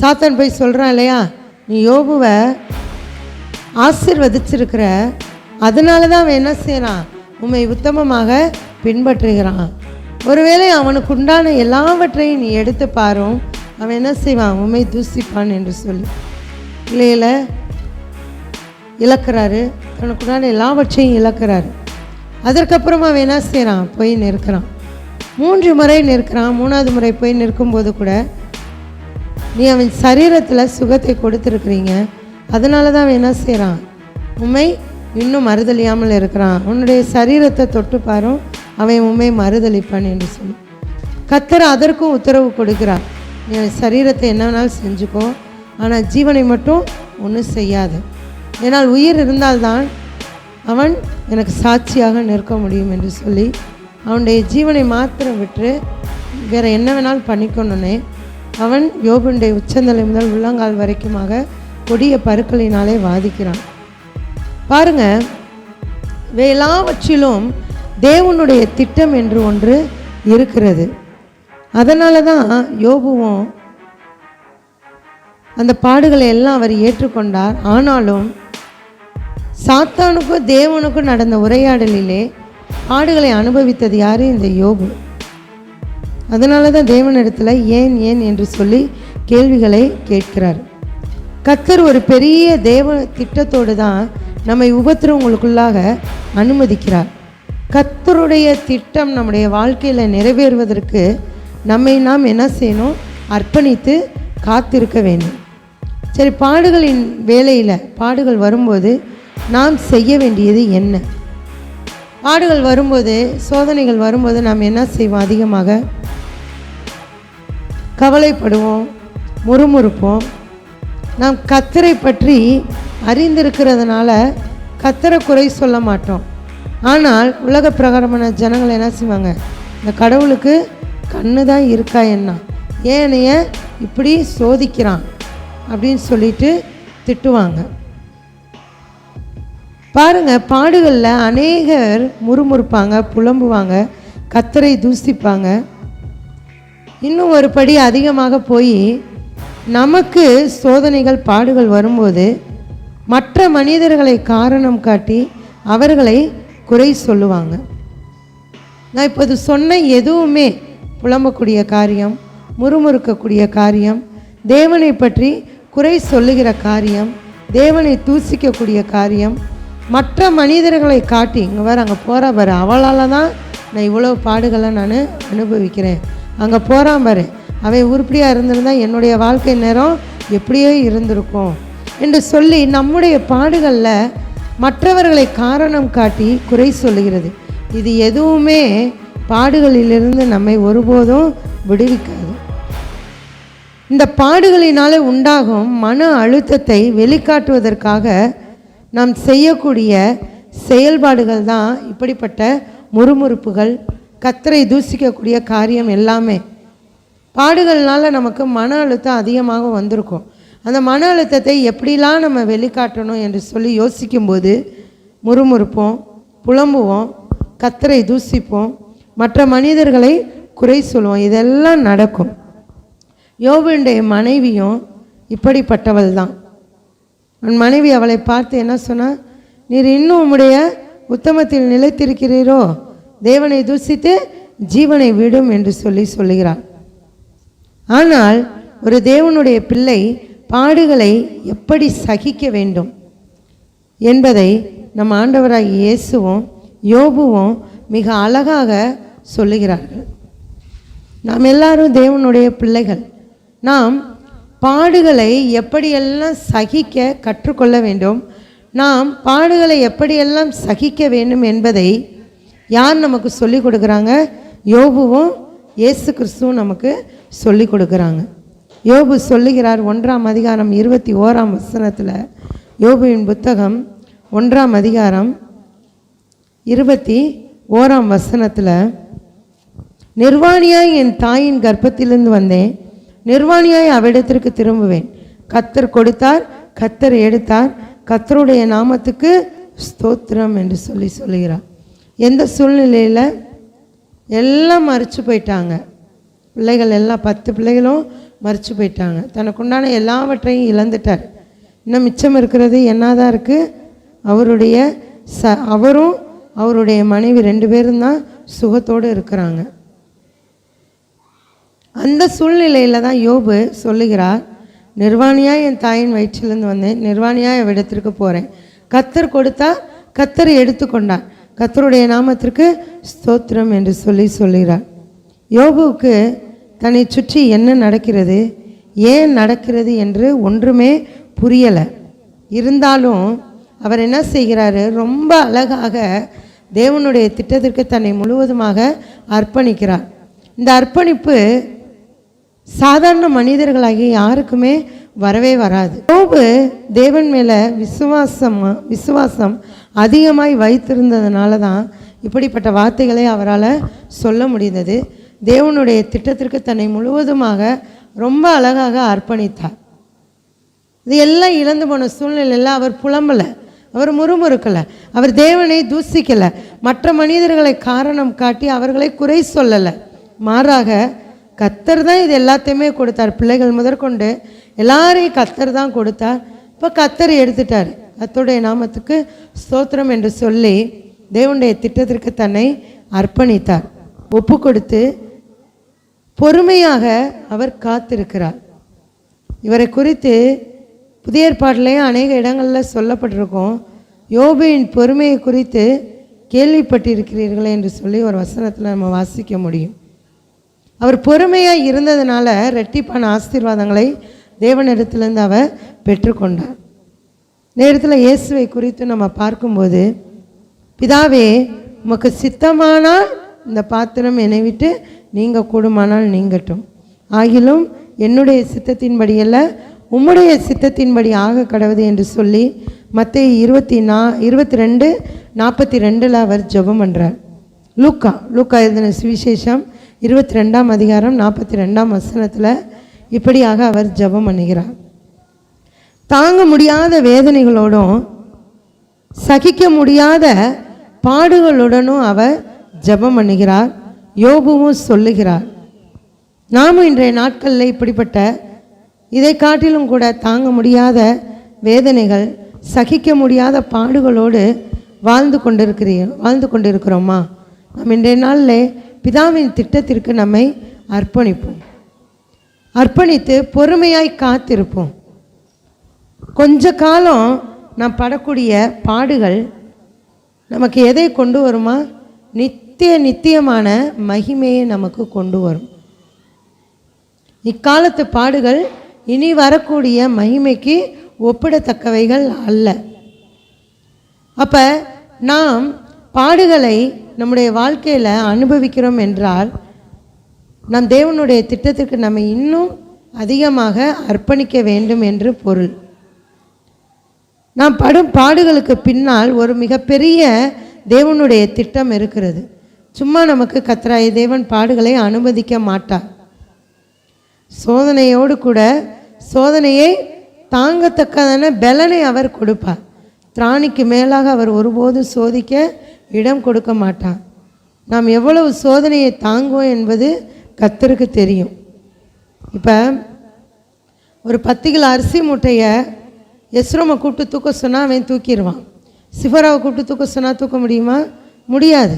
சாத்தான் போய் சொல்கிறான் இல்லையா? நீ யோபுவை ஆசிர்வதிச்சிருக்கிற அதனால தான் அவன் என்ன செய்கிறான் உண்மை உத்தமமாக பின்பற்றுகிறான். ஒருவேளை அவனுக்கு உண்டான எல்லாவற்றையும் நீ எடுத்து பாரும். அவன் என்ன செய்வான்? உண்மை தூசிப்பான் என்று சொல்லி. இல்லையில இழக்கிறாரு. தனக்கு உண்டான எல்லாவற்றையும் இழக்கிறாரு. அதற்கப்புறம் அவன் என்ன செய்கிறான் போய் நிற்கிறான். மூன்று முறை நிற்கிறான். மூணாவது முறை போய் நிற்கும்போது கூட நீ அவன் சரீரத்தில் சுகத்தை கொடுத்துருக்குறீங்க. அதனால தான் அவன் என்ன செய்கிறான் உண்மை இன்னும் மறுதளியாமல் இருக்கிறான். உன்னுடைய சரீரத்தை தொட்டு பாரும். அவன் உண்மை மறுதலிப்பான் என்று சொல்லி. கத்தர் அதற்கும் உத்தரவு கொடுக்கிறார். நீ அவன் சரீரத்தை என்ன வேணாலும் செஞ்சுக்கோ. ஆனால் ஜீவனை மட்டும் ஒன்றும் செய்யாது. ஏன்னால் உயிர் இருந்தால்தான் அவன் எனக்கு சாட்சியாக நிற்க முடியும் என்று சொல்லி அவனுடைய ஜீவனை மாத்திரம் விட்டு வேறு என்ன வேணாலும் பண்ணிக்கணுன்னே அவன் யோபுடைய உச்சந்தலை முதல் உள்ளங்கால் வரைக்குமாக கொடிய பருக்களினாலே வாதிக்கிறான். பாருங்க எல்லாவற்றிலும் தேவனுடைய திட்டம் என்று ஒன்று இருக்கிறது. அதனால தான் யோபுவும் அந்த பாடுகளை எல்லாம் அவர் ஏற்றுக்கொண்டார். ஆனாலும் சாத்தானுக்கும் தேவனுக்கும் நடந்த உரையாடலிலே பாடுகளை அனுபவித்தது யாரு? இந்த யோபு. அதனால தான் தேவனிடத்தில் ஏன் ஏன் என்று சொல்லி கேள்விகளை கேட்கிறார். கத்தர் ஒரு பெரிய தேவ திட்டத்தோடு தான் நம்மை உபத்திரவங்களுக்குள்ளாக அனுமதிக்கிறார். கத்தருடைய திட்டம் நம்முடைய வாழ்க்கையில் நிறைவேறுவதற்கு நம்மை நாம் என்ன செய்யணும்? அர்ப்பணித்து காத்திருக்க வேண்டும். சரி பாடுகளின் வேலையில் பாடுகள் வரும்போது நாம் செய்ய வேண்டியது என்ன? பாடுகள் வரும்போது சோதனைகள் வரும்போது நாம் என்ன செய்வோம் அதிகமாக? கவலைப்படுவோம் முறுமுறுப்போம். நாம் கத்தரை பற்றி அறிந்திருக்கிறதுனால கத்தரை குறை சொல்ல மாட்டோம். ஆனால் உலக பிரகாரமான ஜனங்கள் என்ன செய்வாங்க? இந்த கடவுளுக்கு கண்ணு தான் இருக்கா என்ன? ஏன் இப்படி சோதிக்கிறான்? அப்படின்னு சொல்லிட்டு திட்டுவாங்க. பாருங்கள் பாடுகளில் அநேகர் முறுமுறுப்பாங்க புலம்புவாங்க கத்தரை தூசிப்பாங்க. இன்னும் ஒரு படி அதிகமாக போய் நமக்கு சோதனைகள் பாடுகள் வரும்போது மற்ற மனிதர்களை காரணம் காட்டி அவர்களை குறை சொல்லுவாங்க. நான் இப்போது சொன்ன எதுவுமே புலம்பக்கூடிய காரியம் முறுமுறுக்கக்கூடிய காரியம் தேவனை பற்றி குறை சொல்லுகிற காரியம் தேவனை தூசிக்கக்கூடிய காரியம் மற்ற மனிதர்களை காட்டி இங்கே வேறு அங்கே போகிற பாரு அவளால் தான் நான் இவ்வளோ பாடுகளை நான் அனுபவிக்கிறேன். அங்கே போகிறான் பாரு. அவன் உருப்படியாக இருந்திருந்தா என்னுடைய வாழ்க்கை நேரம் எப்படியோ இருந்திருக்கும் என்று சொல்லி நம்முடைய பாடுகளில் மற்றவர்களை காரணம் காட்டி குறை சொல்லுகிறது. இது எதுவுமே பாடுகளிலிருந்து நம்மை ஒருபோதும் விடுவிக்காது. இந்த பாடுகளினால் உண்டாகும் மன அழுத்தத்தை வெளிக்காட்டுவதற்காக நாம் செய்யக்கூடிய செயல்பாடுகள் தான் இப்படிப்பட்ட முறுமுறுப்புகள் கத்தரை தூசிக்கக்கூடிய காரியம் எல்லாமே. பாடுகள்னால நமக்கு மன அழுத்தம் அதிகமாக வந்திருக்கும். அந்த மன அழுத்தத்தை எப்படிலாம் நம்ம வெளிக்காட்டணும் என்று சொல்லி யோசிக்கும்போது முறுமுறுப்போம் புலம்புவோம் கத்தரை தூசிப்போம் மற்ற மனிதர்களை குறை சொல்லுவோம் இதெல்லாம் நடக்கும். யோபுடைய மனைவியும் இப்படிப்பட்டவள் தான். உன் மனைவி அவளை பார்த்து என்ன சொன்னால் நீர் இன்னும் உம்முடைய உத்தமத்தில் நிலைத்திருக்கிறீரோ? தேவனை தூசித்து ஜீவனை விடும் என்று சொல்லி சொல்லுகிறார். ஆனால் ஒரு தேவனுடைய பிள்ளை பாடுகளை எப்படி சகிக்க வேண்டும் என்பதை நம் ஆண்டவராகி இயேசுவும் யோபுவும் மிக அழகாக சொல்லுகிறார்கள். நாம் எல்லாரும் தேவனுடைய பிள்ளைகள். நாம் பாடுகளை எப்படியெல்லாம் சகிக்க கற்றுக்கொள்ள வேண்டும் நாம் பாடுகளை எப்படியெல்லாம் சகிக்க வேண்டும் என்பதை யார் நமக்கு சொல்லி கொடுக்குறாங்க? யோபுவும் இயேசு கிறிஸ்துவும் நமக்கு சொல்லி கொடுக்குறாங்க. யோபு சொல்லுகிறார் ஒன்றாம் அதிகாரம் இருபத்தி ஓராம் வசனத்தில். யோபுவின் புத்தகம் ஒன்றாம் அதிகாரம் இருபத்தி ஓராம் வசனத்தில். நிர்வாணியாய் என் தாயின் கர்ப்பத்திலிருந்து வந்தேன். நிர்வாணியாய் அவ்விடத்திற்கு திரும்புவேன். கத்தர் கொடுத்தார் கத்தர் எடுத்தார். கத்தருடைய நாமத்துக்கு ஸ்தோத்திரம் என்று சொல்லி சொல்லுகிறார். எந்த சூழ்நிலையில் எல்லாம் மறிச்சு போயிட்டாங்க. பிள்ளைகள் எல்லாம் பத்து பிள்ளைகளும் மறித்து போயிட்டாங்க. தனக்குண்டான எல்லாவற்றையும் இழந்துட்டார். இன்னும் மிச்சம் இருக்கிறது என்னதான் இருக்குது அவருடைய ச அவரும் அவருடைய மனைவி ரெண்டு பேரும் தான் சுகத்தோடு இருக்கிறாங்க. அந்த சூழ்நிலையில் தான் யோபு சொல்லுகிறார் நிர்வாணியாக என் தாயின் வயிற்றிலேருந்து வந்தேன். நிர்வாணியாக எவ்விடத்திற்கு போகிறேன் கத்தர் கொடுத்தா கத்தர் எடுத்துக்கொண்டார். கத்தருடைய நாமத்திற்கு ஸ்தோத்திரம் என்று சொல்லி சொல்கிறார் யோபுவுக்கு தன்னை சுற்றி என்ன நடக்கிறது ஏன் நடக்கிறது என்று ஒன்றுமே புரியலை. இருந்தாலும் அவர் என்ன செய்கிறாரு ரொம்ப அழகாக தேவனுடைய திட்டத்திற்கு தன்னை முழுவதுமாக அர்ப்பணிக்கிறார். இந்த அர்ப்பணிப்பு சாதாரண மனிதர்களாகிய யாருக்குமே வரவே வராது. யோபு தேவன் மேலே விசுவாசம் விசுவாசம் அதிகமாய் வைத்திருந்ததுனால தான் இப்படிப்பட்ட வார்த்தைகளை அவரால் சொல்ல முடிந்தது. தேவனுடைய திட்டத்திற்கு தன்னை முழுவதுமாக ரொம்ப அழகாக அர்ப்பணித்தார். இது எல்லாம் இழந்து போன சூழ்நிலையில் அவர் புலம்பலை. அவர் முறுமுறுக்கலை. அவர் தேவனை தூசிக்கலை. மற்ற மனிதர்களை காரணம் காட்டி அவர்களை குறை சொல்லலை. மாறாக கத்தர் தான் இது எல்லாத்தையுமே கொடுத்தார். பிள்ளைகள் முதற்கொண்டு எல்லாரையும் கத்தர் தான் கொடுத்தார். இப்போ கத்தர் எடுத்துட்டார். கத்துடைய நாமத்துக்கு ஸ்தோத்திரம் என்று சொல்லி தேவனுடைய திட்டத்திற்கு தன்னை அர்ப்பணித்தார். ஒப்பு கொடுத்து பொறுமையாக அவர் காத்திருக்கிறார். இவரை குறித்து புதிய ஏற்பாட்டிலையும் அநேக இடங்களில் சொல்லப்பட்டிருக்கும். யோபியின் பொறுமையை குறித்து கேள்விப்பட்டிருக்கிறீர்களே என்று சொல்லி ஒரு வசனத்தில் நம்ம வாசிக்க முடியும். அவர் பொறுமையாக இருந்ததுனால ரெட்டிப்பான ஆசீர்வாதங்களை தேவனிடத்திலிருந்து அவர் பெற்றுக்கொண்டார். நேரத்தில் இயேசுவை குறித்து நம்ம பார்க்கும்போது பிதாவே உமக்கு சித்தமானால் இந்த பாத்திரம் என்னை விட்டு நீங்கள் கூடுமானால் நீங்கட்டும். ஆகிலும் என்னுடைய சித்தத்தின்படியல்ல உம்முடைய சித்தத்தின்படி ஆக கடவுது என்று சொல்லி மற்ற இருபத்தி நா இருபத்தி ரெண்டு நாற்பத்தி ரெண்டில் அவர் ஜெபம் பண்ணுறார் லூக்கா லூக்கா எழுதின சுவிசேஷம் இருபத்தி ரெண்டாம் அதிகாரம் நாற்பத்தி ரெண்டாம் வசனத்தில் இப்படியாக அவர் ஜெபம் பண்ணுகிறார். தாங்க முடியாத வேதனைகளோடும் சகிக்க முடியாத பாடுகளுடனும் அவர் ஜெபம் பண்ணுகிறார் யோபுவும் சொல்லுகிறார். நாமும் இன்றைய நாட்களில் இப்படிப்பட்ட இதை காட்டிலும் கூட தாங்க முடியாத வேதனைகள் சகிக்க முடியாத பாடுகளோடு வாழ்ந்து கொண்டிருக்கிறீ வாழ்ந்து கொண்டிருக்கிறோமா? நாம் இன்றைய நாளில் பிதாவின் திட்டத்திற்கு நம்மை அர்ப்பணிப்போம். அர்ப்பணித்து பொறுமையாய் காத்திருப்போம். கொஞ்ச காலம் நாம் படக்கூடிய பாடுகள் நமக்கு எதை கொண்டு வருமா? நித்திய நித்தியமான மகிமையை நமக்கு கொண்டு வரும். இக்காலத்து பாடுகள் இனி வரக்கூடிய மகிமைக்கு ஒப்பிடத்தக்கவைகள் அல்ல. அப்போ நாம் பாடுகளை நம்முடைய வாழ்க்கையில் அனுபவிக்கிறோம் என்றால் நம் தேவனுடைய திட்டத்திற்கு நம்ம இன்னும் அதிகமாக அர்ப்பணிக்க வேண்டும் என்று பொருள். நாம் படும் பாடுகளுக்கு பின்னால் ஒரு மிகப்பெரிய தேவனுடைய திட்டம் இருக்கிறது. சும்மா நமக்கு கத்தராய தேவன் பாடுகளை அனுமதிக்க மாட்டார். சோதனையோடு கூட சோதனையை தாங்கத்தக்கதான பலனை அவர் கொடுப்பார். திராணிக்கு மேலாக அவர் ஒருபோதும் சோதிக்க இடம் கொடுக்க மாட்டார். நாம் எவ்வளவு சோதனையை தாங்குவோம் என்பது கத்தருக்கு தெரியும். இப்போ ஒரு பத்து கிலோ அரிசி மூட்டையை எஸ்ரோமை கூப்பிட்டு தூக்க சொன்னால் அவன் தூக்கிடுவான். சிஃபராவை கூப்பிட்டு தூக்க சொன்னால் தூக்க முடியுமா? முடியாது.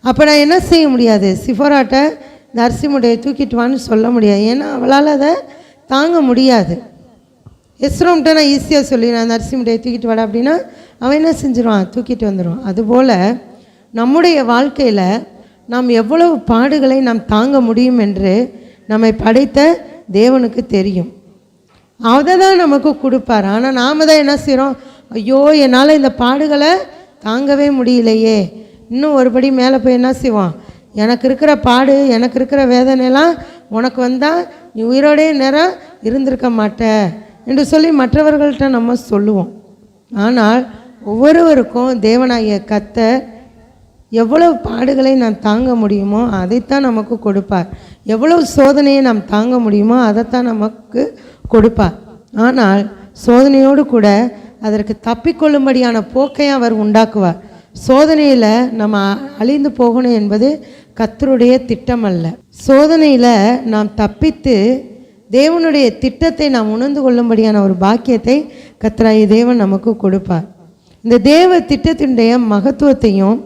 அப்போ நான் என்ன செய்ய முடியாது? சிஃபராட்டை இந்த அரிசிமுடைய தூக்கிட்டுவான்னு தூக்கிட்டு வான்னு சொல்ல முடியாது. ஏன்னா அவளால் அதை தாங்க முடியாது. எஸ்ரோம்கிட்ட நான் ஈஸியாக சொல்லி நான் அந்த அரிசிமுடைய தூக்கிட்டு வாடா அப்படின்னா அவன் என்ன செஞ்சிருவான்? தூக்கிட்டு வந்துடுவான் அதுபோல் நம்முடைய வாழ்க்கையில் நாம் எவ்வளவு பாடுகளை நாம் தாங்க முடியும் என்று நம்மை படைத்த தேவனுக்கு தெரியும். அதை தான் நமக்கு கொடுப்பார். ஆனால் நாம் தான் என்ன செய்கிறோம் ஐயோ என்னால் இந்த பாடுகளை தாங்கவே முடியலையே. இன்னும் ஒருபடி மேலே போய் என்ன செய்வோம்? எனக்கு இருக்கிற பாடு எனக்கு இருக்கிற வேதனைலாம் உனக்கு வந்தால் நீ உயிரோடே நேரம் இருந்திருக்க மாட்ட என்று சொல்லி மற்றவர்கள்ட்ட நம்ம சொல்லுவோம். ஆனால் ஒவ்வொருவருக்கும் தேவனாகிய கத்தை எவ்வளவு பாடுகளை நாம் தாங்க முடியுமோ அதைத்தான் நமக்கு கொடுப்பார். எவ்வளவு சோதனையை நாம் தாங்க முடியுமோ அதைத்தான் நமக்கு கொடுப்பார். ஆனால் சோதனையோடு கூட அதற்கு தப்பிக்கொள்ளும்படியான போக்கை அவர் உண்டாக்குவார். சோதனையில் நம்ம அழிந்து போகணும் என்பது கத்தருடைய திட்டம் அல்ல சோதனையில் நாம் தப்பித்து தேவனுடைய திட்டத்தை நாம் உணர்ந்து கொள்ளும்படியான ஒரு பாக்கியத்தை கத்ராயி தேவன் நமக்கு கொடுப்பார். இந்த தேவ திட்டத்தினுடைய மகத்துவத்தையும்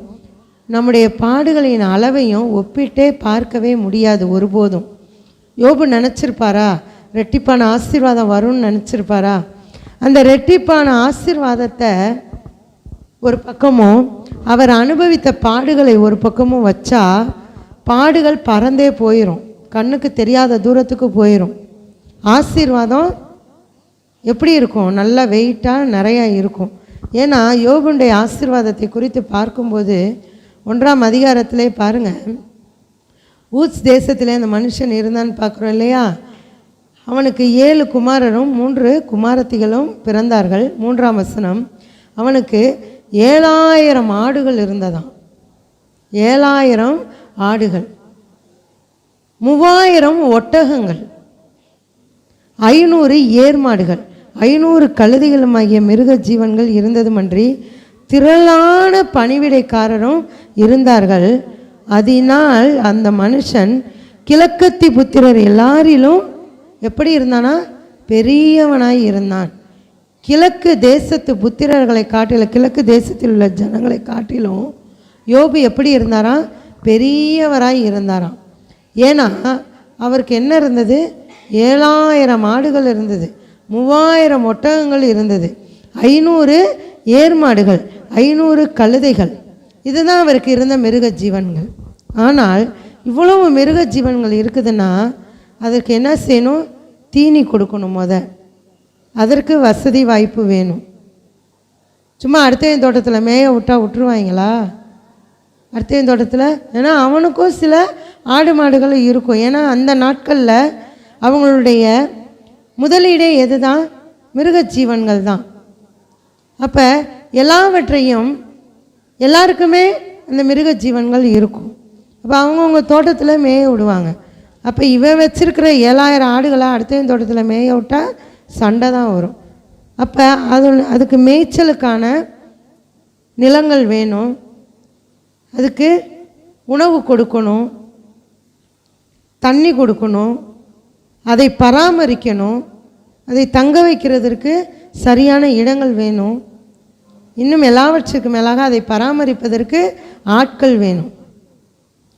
நம்முடைய பாடுகளின் அளவையும் ஒப்பிட்டே பார்க்கவே முடியாது ஒருபோதும். யோபு நினச்சிருப்பாரா? ரெட்டிப்பான ஆசீர்வாதம் வரும்னு நினச்சிருப்பாரா? அந்த ரெட்டிப்பான ஆசீர்வாதத்தை ஒரு பக்கமும் அவர் அனுபவித்த பாடுகளை ஒரு பக்கமும் வச்சா பாடுகள் பறந்தே போயிடும் கண்ணுக்கு தெரியாத தூரத்துக்கு போயிடும் ஆசீர்வாதம் எப்படி இருக்கும்? நல்லா வெயிட்டாக நிறையா இருக்கும். ஏன்னா யோபுடைய ஆசீர்வாதத்தை குறித்து பார்க்கும்போது ஒன்றாம் அதிகாரத்திலே பாருங்கள் ஊஸ் தேசத்திலே அந்த மனுஷன் இருந்தான்னு பார்க்குறோம் இல்லையா? அவனுக்கு ஏழு குமாரரும் மூன்று குமாரத்திகளும் பிறந்தார்கள். மூன்றாம் வசனம் அவனுக்கு ஏழாயிரம் ஆடுகள் இருந்ததாம். ஏழாயிரம் ஆடுகள். மூவாயிரம் ஒட்டகங்கள். ஐநூறு ஏர்மாடுகள். ஐநூறு கழுதைகளுமாகிய மிருக ஜீவன்கள் இருந்ததுமன்றி திரளான பணிவிடைக்காரரும் இருந்தார்கள். அதனால் அந்த மனுஷன் கிழக்கத்தி புத்திரர் எல்லாரிலும் எப்படி இருந்தானா? பெரியவனாய் இருந்தான். கிழக்கு தேசத்து புத்திரர்களை காட்டிலும் கிழக்கு தேசத்தில் உள்ள ஜனங்களை காட்டிலும் யோபு எப்படி இருந்தாராம் பெரியவராய் இருந்தாராம். ஏன்னா அவருக்கு என்ன இருந்தது? ஏழாயிரம் ஆடுகள் இருந்தது. மூவாயிரம் ஒட்டகங்கள் இருந்தது. ஐநூறு ஏர்மாடுகள் ஐநூறு கழுதைகள். இதுதான் அவருக்கு இருந்த மிருக ஜீவன்கள் ஆனால் இவ்வளவு மிருக ஜீவன்கள் இருக்குதுன்னா அதற்கு என்ன செய்யணும்? தீனி கொடுக்கணும் முத. அதற்கு வசதி வாய்ப்பு வேணும். சும்மா அடுத்தவன் தோட்டத்தில் மேய விட்டா விட்டுருவாங்களா? அடுத்தவன் தோட்டத்தில்? ஏன்னா அவனுக்கும் சில ஆடு மாடுகள் இருக்கும். ஏன்னா அந்த நாட்களில் அவங்களுடைய முதலீடே எது தான் மிருக ஜீவன்கள் தான். அப்போ எல்லாவற்றையும் எல்லாருக்குமே அந்த மிருக ஜீவன்கள் இருக்கும். அப்போ அவங்கவுங்க தோட்டத்தில் மேய விடுவாங்க. அப்போ இவன் வச்சுருக்கிற ஏழாயிரம் ஆடுகளை அடுத்தவன் தோட்டத்தில் மேய விட்டால் சண்டை தான் வரும். அப்போ அது அதுக்கு மேய்ச்சலுக்கான நிலங்கள் வேணும். அதுக்கு உணவு கொடுக்கணும். தண்ணி கொடுக்கணும். அதை பராமரிக்கணும். அதை தங்க வைக்கிறதுக்கு சரியான இடங்கள் வேணும். இன்னும் எல்லாவற்றுக்கு மேலாக அதை பராமரிப்பதற்கு ஆட்கள் வேணும்.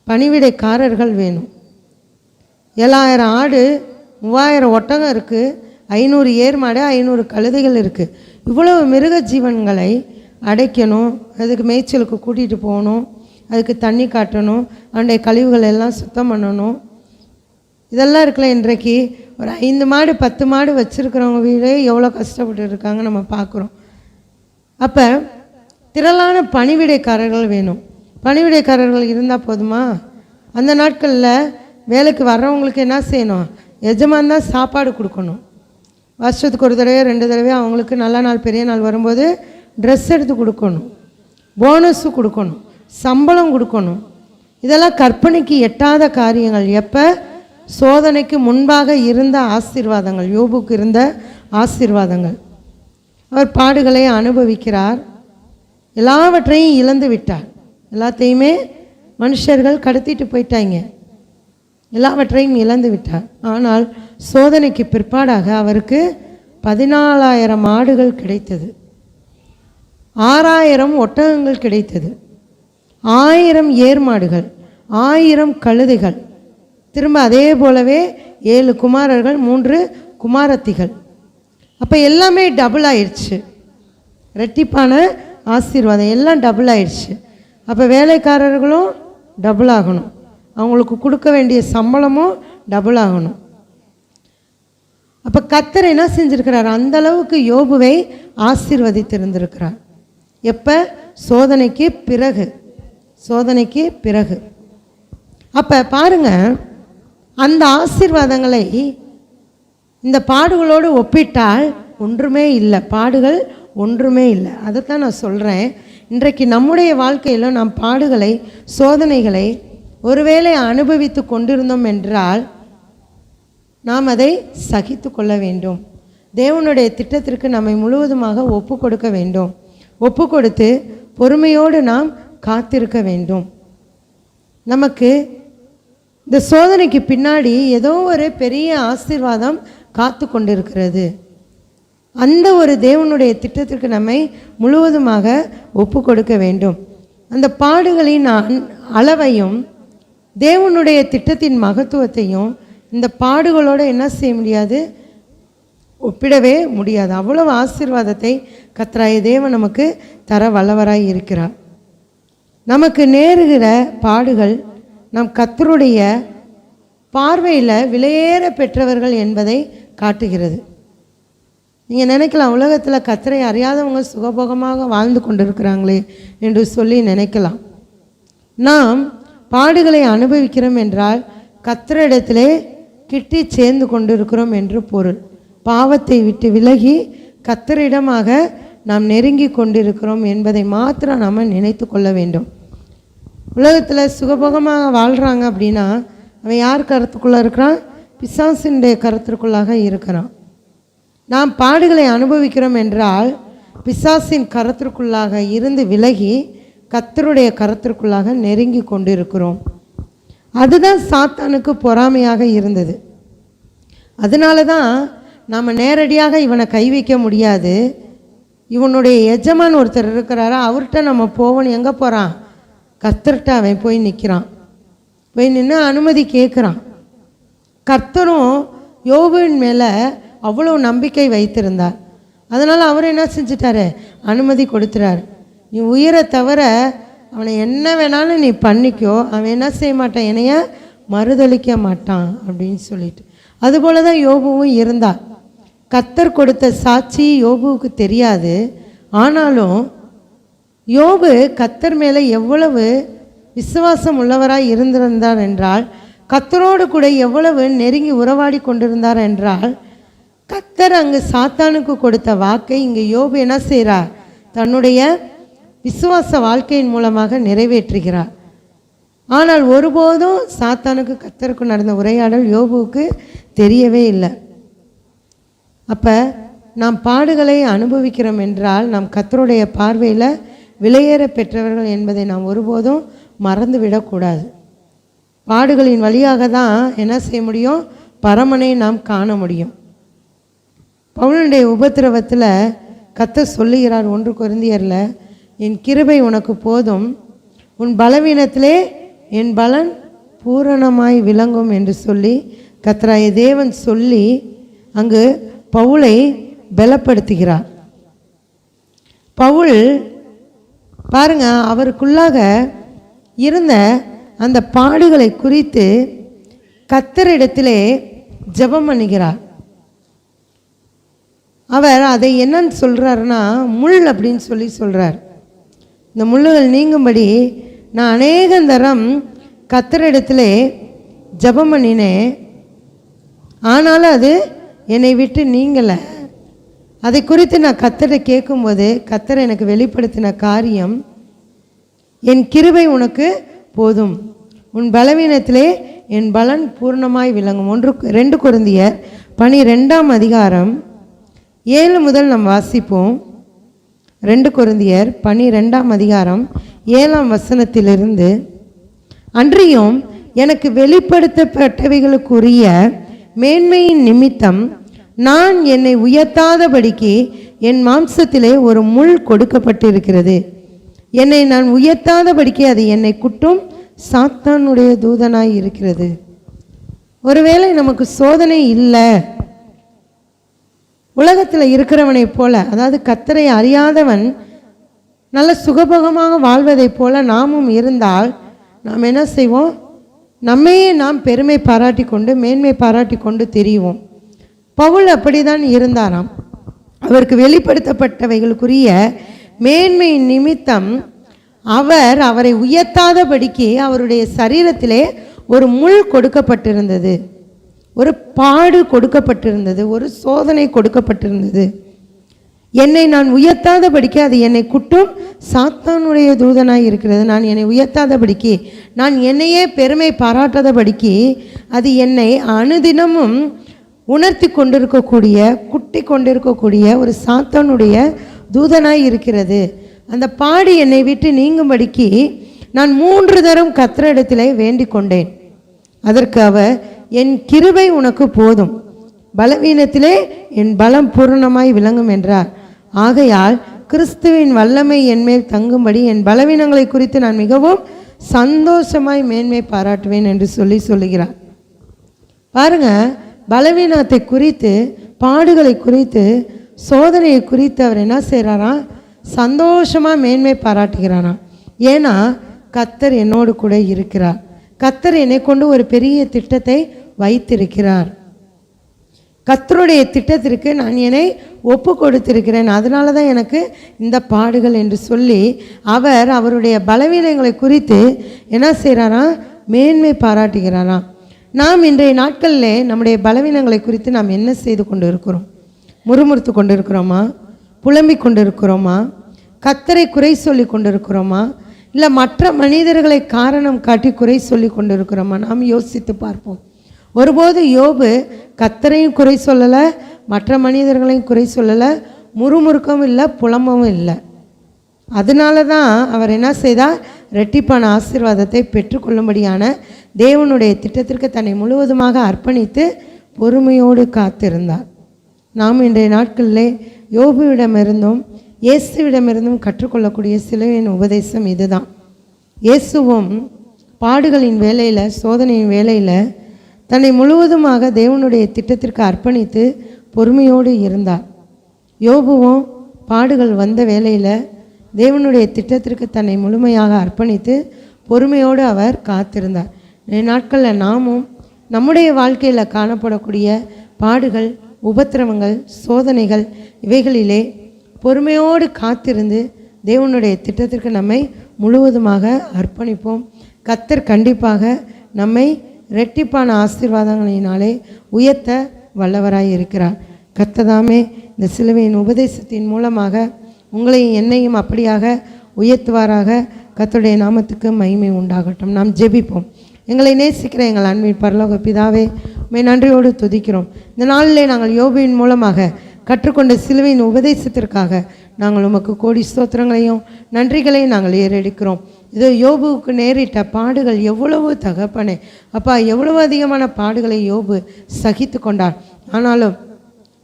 பணிவிடைக்காரர்கள் வேணும். ஏழாயிரம் ஆடு மூவாயிரம் ஒட்டகம் இருக்குது ஐநூறு ஏர் மாடு ஐநூறு கழுதைகள் இருக்குது இவ்வளவு மிருக ஜீவன்களை அடைக்கணும் அதுக்கு மேய்ச்சலுக்கு கூட்டிகிட்டு போகணும் அதுக்கு தண்ணி காட்டணும் அன்றைய கழிவுகள் எல்லாம் சுத்தம் பண்ணணும். இதெல்லாம் இருக்கல இன்றைக்கு ஒரு ஐந்து மாடு பத்து மாடு வச்சுருக்கிறவங்க வீடே எவ்வளோ கஷ்டப்பட்டு இருக்காங்க நம்ம பார்க்குறோம் அப்போ திரளான பணிவிடைக்காரர்கள் வேணும். பணிவிடைக்காரர்கள் இருந்தால் போதுமா? அந்த நாட்களில் வேலைக்கு வர்றவங்களுக்கு என்ன செய்யணும்? எஜமான் தான் சாப்பாடு கொடுக்கணும். வருஷத்துக்கு ஒரு தடவை ரெண்டு தடவை அவங்களுக்கு நல்ல நாள் பெரிய நாள் வரும்போது ட்ரெஸ் எடுத்து கொடுக்கணும். போனஸும் கொடுக்கணும். சம்பளம் கொடுக்கணும். இதெல்லாம் கற்பனைக்கு எட்டாத காரியங்கள். எப்போ? சோதனைக்கு முன்பாக இருந்த ஆசீர்வாதங்கள். யோபுக்கு இருந்த ஆசீர்வாதங்கள். அவர் பாடுகளை அனுபவிக்கிறார். எல்லாவற்றையும் இழந்து விட்டார். எல்லாத்தையுமே மனுஷர்கள் கடத்திட்டு போயிட்டாங்க. எல்லாவற்றையும் இழந்து விட்டார். ஆனால் சோதனைக்கு பிற்பாடாக அவருக்கு பதினாலாயிரம் ஆடுகள் கிடைத்தது. ஆறாயிரம் ஒட்டகங்கள் கிடைத்தது. ஆயிரம் ஏர்மாடுகள் ஆயிரம் கழுதைகள் திரும்ப அதே போலவே ஏழு குமாரர்கள் மூன்று குமாரத்திகள். அப்போ எல்லாமே டபுள் ஆயிடுச்சு. ரெட்டிப்பான ஆசீர்வாதம் எல்லாம் டபுள் ஆயிடுச்சு. அப்போ வேலைக்காரர்களும் டபுள் ஆகணும். அவங்களுக்கு கொடுக்க வேண்டிய சம்பளமும் டபுள் ஆகணும். அப்போ கத்தர் என்ன செஞ்சுருக்கிறார்? அந்த அளவுக்கு யோபுவை ஆசீர்வதித்திருந்திருக்கிறார். எப்போ? சோதனைக்கு பிறகு. சோதனைக்கு பிறகு. அப்போ பாருங்க அந்த ஆசீர்வாதங்களை இந்த பாடுகளோடு ஒப்பிட்டால் ஒன்றுமே இல்லை. பாடுகள் ஒன்றுமே இல்லை. அதைத்தான் நான் சொல்கிறேன் இன்றைக்கு நம்முடைய வாழ்க்கையில் நாம் பாடுகளை சோதனைகளை ஒருவேளை அனுபவித்து கொண்டிருந்தோம் என்றால் நாம் அதை சகித்து கொள்ள வேண்டும். தேவனுடைய திட்டத்திற்கு நம்மை முழுவதுமாக ஒப்பு கொடுக்க வேண்டும். ஒப்பு கொடுத்து பொறுமையோடு நாம் காத்திருக்க வேண்டும். நமக்கு இந்த சோதனைக்கு பின்னாடி ஏதோ ஒரு பெரிய ஆசீர்வாதம் காத்து கொண்டிருக்கிறது அந்த ஒரு தேவனுடைய திட்டத்திற்கு நம்மை முழுவதுமாக ஒப்பு கொடுக்க வேண்டும். அந்த பாடுகளின் அளவையும் தேவனுடைய திட்டத்தின் மகத்துவத்தையும் இந்த பாடுகளோடு என்ன செய்ய முடியாது? ஒப்பிடவே முடியாது. அவ்வளவு ஆசீர்வாதத்தை கத்ராய தேவன் நமக்கு தர வல்லவராய் இருக்கிறார். நமக்கு நேருகிற பாடுகள் நம் கத்தருடைய பார்வையில் விலையேற பெற்றவர்கள் என்பதை காட்டுகிறது. நீங்கள் நினைக்கலாம் உலகத்தில் கத்தரை அறியாதவங்க சுகபோகமாக வாழ்ந்து கொண்டிருக்கிறாங்களே என்று சொல்லி நினைக்கலாம். நாம் பாடுகளை அனுபவிக்கிறோம் என்றால் கத்தரிடத்திலே கிட்டி சேர்ந்து கொண்டிருக்கிறோம் என்று பொருள். பாவத்தை விட்டு விலகி கத்தரிடமாக நாம் நெருங்கி கொண்டிருக்கிறோம் என்பதை மாத்திரம் நாம் நினைத்து கொள்ள வேண்டும். உலகத்தில் சுகபோகமாக வாழ்கிறாங்க அப்படின்னா அவன் யார் கருத்துக்குள்ளே இருக்கிறான்? பிசாசினுடைய கருத்திற்குள்ளாக இருக்கிறான். நாம் பாடுகளை அனுபவிக்கிறோம் என்றால் பிசாசின் கரத்திற்குள்ளாக இருந்து விலகி கத்தருடைய கரத்திற்குள்ளாக நெருங்கி கொண்டிருக்கிறோம். அதுதான் சாத்தானுக்கு பொறாமையாக இருந்தது. அதனால தான் நாம் நேரடியாக இவனை கை வைக்க முடியாது. இவனுடைய எஜமான் ஒருத்தர் இருக்கிறாரா? அவர்கிட்ட நம்ம போகணும். எங்கே போகிறான் கர்த்தர்கிட்ட அவன் போய் நிற்கிறான் போய் நின்று அனுமதி கேட்குறான். கர்த்தரும் யோபுவின் மேலே அவ்வளோ நம்பிக்கை வைத்திருந்தார். அதனால் அவர் என்ன செஞ்சிட்டாரு? அனுமதி கொடுத்துறாரு. நீ உயிரை தவிர அவனை என்ன வேணாலும் நீ பண்ணிக்கோ. அவன் என்ன செய்ய மாட்டான்? என்னைய மறுதளிக்க மாட்டான் அப்படின்னு சொல்லிட்டு. அதுபோல தான் யோபுவும் இருந்தார். கத்தர் கொடுத்த சாட்சி யோபுவுக்கு தெரியாது. ஆனாலும் யோபு கத்தர் மேலே எவ்வளவு விசுவாசம் உள்ளவராக இருந்திருந்தார் என்றால் கத்தரோடு கூட எவ்வளவு நெருங்கி உறவாடி கொண்டிருந்தார் என்றால் கத்தர் அங்கு சாத்தானுக்கு கொடுத்த வாக்கை இங்கு யோபு என்ன செய்கிறார்? தன்னுடைய விசுவாச வாழ்க்கையின் மூலமாக நிறைவேற்றுகிறார். ஆனால் ஒருபோதும் சாத்தானுக்கு கத்தருக்கு நடந்த உரையாடல் யோபுவுக்கு தெரியவே இல்லை. அப்போ நாம் பாடுகளை அனுபவிக்கிறோம் என்றால் நாம் கத்தருடைய பார்வையில் விலையேற பெற்றவர்கள் என்பதை நாம் ஒருபோதும் மறந்து விடக்கூடாது பாடுகளின் வழியாக தான் என்ன செய்ய முடியும்? பரமனை நாம் காண முடியும். பவுலனுடைய உபத்திரவத்தில் கத்த சொல்லுகிறார் ஒன்று குருந்தியரில் என் கிருபை உனக்கு போதும். உன் பலவீனத்திலே என் பலன் பூரணமாய் விளங்கும் என்று சொல்லி கத்ராய தேவன் சொல்லி அங்கு பவுலை பலப்படுத்துகிறார். பவுல் பாருங்க அவருக்குள்ளாக இருந்த அந்த பாடுகளை குறித்து கத்தரிடத்திலே ஜெபம் பண்ணுகிறார். அவர் அதை என்னன்னு சொல்கிறாருன்னா முள் அப்படின்னு சொல்லி சொல்கிறார் இந்த முள்ளுகள் நீங்கும்படி நான் அநேக தரம் கத்தரிடத்திலே ஜெபம் பண்ணினேன். ஆனாலும் அது என்னை விட்டு நீங்கலை. அதை குறித்து நான் கத்தரை கேட்கும்போது கத்தரை எனக்கு வெளிப்படுத்தின காரியம் என் கிருபை உனக்கு போதும். உன் பலவீனத்திலே என் பலன் பூர்ணமாய் விளங்கும். ஒன்று ரெண்டு குருந்தியர் பனிரெண்டாம் அதிகாரம் ஏழு முதல் நாம் வாசிப்போம். ரெண்டு குருந்தியர் பனிரெண்டாம் அதிகாரம் ஏழாம் வசனத்திலிருந்து அன்றியும் எனக்கு வெளிப்படுத்தப்பட்டவைகளுக்குரிய மேன்மையின் நிமித்தம் நான் என்னை உயர்த்தாதபடிக்கு என் மாம்சத்திலே ஒரு முள் கொடுக்கப்பட்டிருக்கிறது. என்னை நான் உயர்த்தாதபடிக்கு அது என்னை குட்டும் சாத்தானுடைய தூதனாய் இருக்கிறது. ஒருவேளை நமக்கு சோதனை இல்லை. உலகத்தில் இருக்கிறவனைப் போல அதாவது கத்தரை அறியாதவன் நல்ல சுகபோகமாக வாழ்வதைப் போல நாமும் இருந்தால் நாம் என்ன செய்வோம்? நம்மையே நாம் பெருமை பாராட்டி கொண்டு மேன்மை பாராட்டி கொண்டு தெரியுவோம் பவுல் அப்படிதான் இருந்தாராம். அவருக்கு வெளிப்படுத்தப்பட்டவைகளுக்குரிய மேன்மை நிமித்தம் அவர் அவரை உயர்த்தாதபடிக்கு அவருடைய சரீரத்திலே ஒரு முள் கொடுக்கப்பட்டிருந்தது. ஒரு பாடு கொடுக்கப்பட்டிருந்தது. ஒரு சோதனை கொடுக்கப்பட்டிருந்தது. என்னை நான் உயர்த்தாதபடிக்கு அது என்னை குட்டும். சாத்தானுடைய தூதனாக இருக்கிறது. நான் என்னை உயர்த்தாதபடிக்கு நான் என்னையே பெருமை பாராட்டாதபடிக்கு அது என்னை அனுதினமும் உணர்த்தி கொண்டிருக்கக்கூடிய குட்டி கொண்டிருக்கக்கூடிய ஒரு சாத்தானுடைய தூதனாய் இருக்கிறது. அந்த பாடு என்னை விட்டு நீங்கும்படிக்கு நான் மூன்று தரம் கத்திரிடத்திலே வேண்டிக் கொண்டேன். அதற்கு அவர் என் கிருபை உனக்கு போதும். பலவீனத்திலே என் பலம் பூரணமாய் விளங்கும் என்றார். ஆகையால் கிறிஸ்துவின் வல்லமை என்மேல் தங்கும்படி என் பலவீனங்களை குறித்து நான் மிகவும் சந்தோஷமாய் மேன்மை பாராட்டுவேன் என்று சொல்லி சொல்லுகிறார். பாருங்க பலவீனத்தை குறித்து பாடுகளை குறித்து சோதனையை குறித்து அவர் என்ன செய்கிறாராம் சந்தோஷமாக மேன்மை பாராட்டுகிறாராம் ஏன்னா கத்தர் என்னோடு கூட இருக்கிறார். கத்தர் என்னை கொண்டு ஒரு பெரிய திட்டத்தை வைத்திருக்கிறார். கத்தருடைய திட்டத்திற்கு நான் என்னை ஒப்பு கொடுத்திருக்கிறேன். அதனால தான் எனக்கு இந்த பாடுகள் என்று சொல்லி அவர் அவருடைய பலவீனங்களை குறித்து என்ன செய்கிறாராம் மேன்மை பாராட்டுகிறாராம் நாம் இன்றைய நாட்களில் நம்முடைய பலவீனங்களை குறித்து நாம் என்ன செய்து கொண்டு இருக்கிறோம்? முறுமுறுத்து கொண்டு இருக்கிறோமா புலம்பிக் கொண்டு இருக்கிறோமா கத்தரை குறை சொல்லி கொண்டு இருக்கிறோமா இல்லை மற்ற மனிதர்களை காரணம் காட்டி குறை சொல்லி கொண்டு இருக்கிறோமா நாம் யோசித்து பார்ப்போம். ஒருபோது யோபு கத்தரையும் குறை சொல்லலை மற்ற மனிதர்களையும் குறை சொல்லலை முறுமுறுக்கவும் இல்லை புலம்பவும் இல்லை. அதனால தான் அவர் என்ன செய்தார்? ரெட்டிப்பான ஆசீர்வாதத்தை பெற்றுக்கொள்ளும்படியான தேவனுடைய திட்டத்திற்கு தன்னை முழுவதுமாக அர்ப்பணித்து பொறுமையோடு காத்திருந்தார். நாம் இன்றைய நாட்களிலே யோபுவிடமிருந்தும் இயேசுவிடமிருந்தும் கற்றுக்கொள்ளக்கூடிய சிலுவையின் உபதேசம் இதுதான். இயேசுவும் பாடுகளின் வேலையில் சோதனையின் வேலையில் தன்னை முழுவதுமாக தேவனுடைய திட்டத்திற்கு அர்ப்பணித்து பொறுமையோடு இருந்தார். யோபுவும் பாடுகள் வந்த வேலையில் தேவனுடைய திட்டத்திற்கு தன்னை முழுமையாக அர்ப்பணித்து பொறுமையோடு அவர் காத்திருந்தார். நாட்களில் நாமும் நம்முடைய வாழ்க்கையில் காணப்படக்கூடிய பாடுகள் உபத்திரவங்கள் சோதனைகள் இவைகளிலே பொறுமையோடு காத்திருந்து தேவனுடைய திட்டத்திற்கு நம்மை முழுவதுமாக அர்ப்பணிப்போம். கத்தர் கண்டிப்பாக நம்மை ரெட்டிப்பான ஆசீர்வாதங்களினாலே உயர்த்த வல்லவராய் இருக்கிறார். கத்ததாமே இந்த சிலுவையின் உபதேசத்தின் மூலமாக உங்களையும் என்னையும் அப்படியாக உயர்த்துவாராக. கத்தருடைய நாமத்துக்கு மகிமை உண்டாகட்டும். நாம் ஜெபிப்போம். எங்களை நேசிக்கிற எங்கள் அன்பின் பரலோக பிதாவே உண்மை நன்றியோடு துதிக்கிறோம். இந்த நாளிலே நாங்கள் யோபியின் மூலமாக கற்றுக்கொண்ட சிலுவையின் உபதேசத்திற்காக நாங்கள் உமக்கு கோடி ஸ்தோத்திரங்களையும் நன்றிகளையும் நாங்கள் ஏறெடுக்கிறோம். இதோ யோபுவுக்கு நேரிட்ட பாடுகள் எவ்வளவு தகப்பனே. அப்பா எவ்வளவு அதிகமான பாடுகளை யோபு சகித்து கொண்டார் ஆனாலும்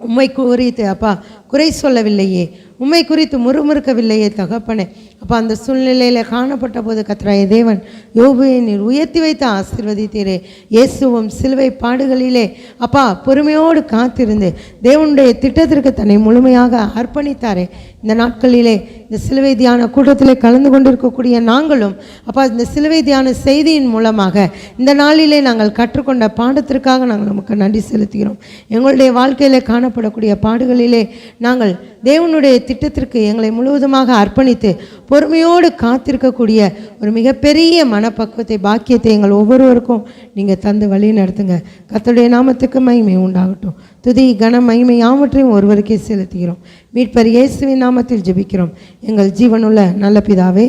உண்மை குறித்து அப்பா குறை சொல்லவில்லையே. உண்மை குறித்து முறுமுறுக்கவில்லையே தகப்பனே. அப்பா அந்த சூழ்நிலையில் காணப்பட்ட போது கத்ராய தேவன் யோபுவை நீர் உயர்த்தி வைத்து ஆசீர்வதித்தீரே. இயேசுவும் சிலுவை பாடுகளிலே அப்பா பொறுமையோடு காத்திருந்து தேவனுடைய திட்டத்திற்கு தன்னை முழுமையாக அர்ப்பணித்தாரே. இந்த நாட்களிலே இந்த சிலுவை தியான கூட்டத்திலே கலந்து கொண்டிருக்கக்கூடிய நாங்களும் அப்பா இந்த சிலுவை தியான செய்தியின் மூலமாக இந்த நாளிலே நாங்கள் கற்றுக்கொண்ட பாடத்திற்காக நாங்கள் நமக்கு நன்றி செலுத்துகிறோம். எங்களுடைய வாழ்க்கையில் காணப்படக்கூடிய பாடுகளிலே நாங்கள் தேவனுடைய திட்டத்திற்கு எங்களை முழுவதுமாக அர்ப்பணித்து பொறுமையோடு காத்திருக்கக்கூடிய ஒரு மிகப்பெரிய மனப்பக்குவத்தை பாக்கியத்தை எங்கள் ஒவ்வொருவருக்கும் நீங்கள் தந்து வழி நடத்துங்க. கத்தோடைய நாமத்துக்கு மகிமை உண்டாகட்டும். துதி கன மகிமை யாவற்றையும் ஒருவருக்கே செலுத்துகிறோம். மீட்பர் இயேசுவின் நாமத்தில் ஜெபிக்கிறோம். எங்கள் ஜீவனுள்ள நல்ல பிதாவே